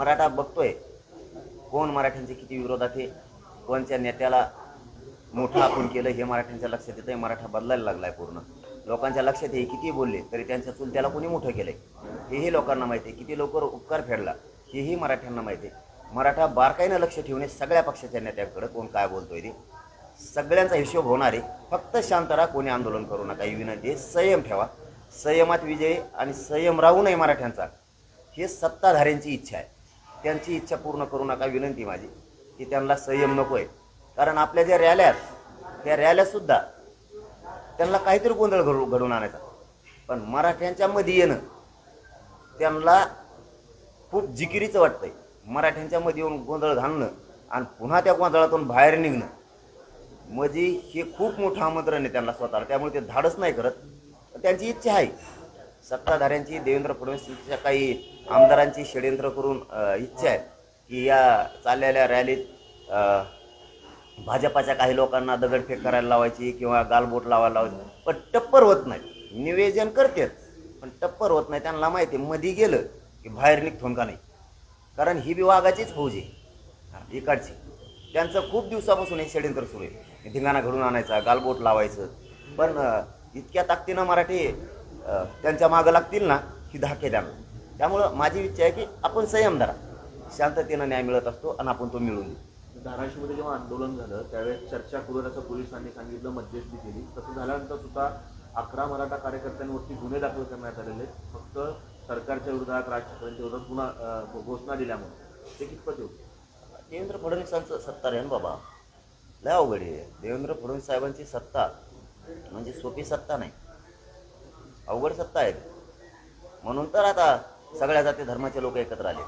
मराठा बघतोय कोण मराठ्यांचे किती विरोधात आहे कोणच्या नेत्याला मोठं आपण केलं हे मराठ्यांच्या लक्षात येतं मराठा बदलायला लागलाय पूर्ण. लोकांच्या लक्षात हे किती बोलले तरी त्यांच्या चुलत्याला कोणी मोठं केलंय? हेही लोकांना माहिती आहे किती लवकर उपकार फेडला हेही मराठ्यांना माहिती आहे. मराठा बारकाईनं लक्ष ठेवणे सगळ्या पक्षाच्या नेत्यांकडे कोण काय बोलतोय ते. सगळ्यांचा हिशोब होणार आहे फक्त शांत राहा कोणी आंदोलन करू नका. ही विनंती आहे संयम ठेवा. संयमात विजय आणि संयम राहू नये मराठ्यांचा हे सत्ताधाऱ्यांची इच्छा आहे. त्यांची इच्छा पूर्ण करू नका विनंती माझी की त्यांना संयम नको आहे. कारण आपल्या ज्या रॅल्या आहेत त्या रॅल्यासुद्धा त्यांना काहीतरी गोंधळ घडू घडून आणायचा. पण मराठ्यांच्या मध्ये येणं त्यांना खूप जिकिरीचं वाटतंय. मराठ्यांच्या मध्ये येऊन गोंधळ घालणं आणि पुन्हा त्या गोंधळातून बाहेर निघणं म्हणजे हे खूप मोठं आमंत्रण आहे त्यांना स्वतःला. त्यामुळे ते धाडच नाही करत. पण त्यांची इच्छा आहे. सत्ताधाऱ्यांची देवेंद्र फडणवीसच्या काही आमदारांची षडयंत्र करून इच्छा आहे की या चाललेल्या रॅलीत भाजपाच्या काही लोकांना दगडफेक करायला लावायची किंवा गालबोट लावायला लावायची. पण टप्पर होत नाही. निवेदन करतेच पण टप्पर होत नाही. त्यांना माहिती आहे, मध्ये गेलं की बाहेर निघतो का नाही. कारण ही बी वाघाचीच फौज आहे. इकडची. त्यांचं खूप दिवसापासून हे षडयंत्र सुरू आहे. धिंगाणा घडून आणायचा गालबोट लावायचं. पण इतक्या ताकदीनं मराठी त्यांच्या मागं लागतील ना की धाके द्यावं त्यामुळं माझी इच्छा आहे की आपण संयम धरा. शांततेनं न्याय मिळत असतो आणि आपण तो मिळून देऊ धाराशिवमध्ये जेव्हा आंदोलन झालं त्यावेळेस चर्चा करून असं पोलिसांनी सांगितलं मध्यस्थी केली. तसं झाल्यानंतर सुद्धा अकरा मराठा कार्यकर्त्यांवरती गुन्हे दाखल करण्यात आलेले आहेत. फक्त सरकारच्या विरोधात राज ठाकरेंच्या विरोधात पुन्हा घोषणा दिल्यामुळे. ते कितपत होते? देवेंद्र फडणवीसांचं सत्ता आहे ना बाबा. लय अवघड आहे. देवेंद्र फडणवीस साहेबांची सत्ता म्हणजे सोपी सत्ता नाही. अवघड सत्ता आहेत. म्हणून तर आता सगळ्या जाती धर्माचे लोक एकत्र आले.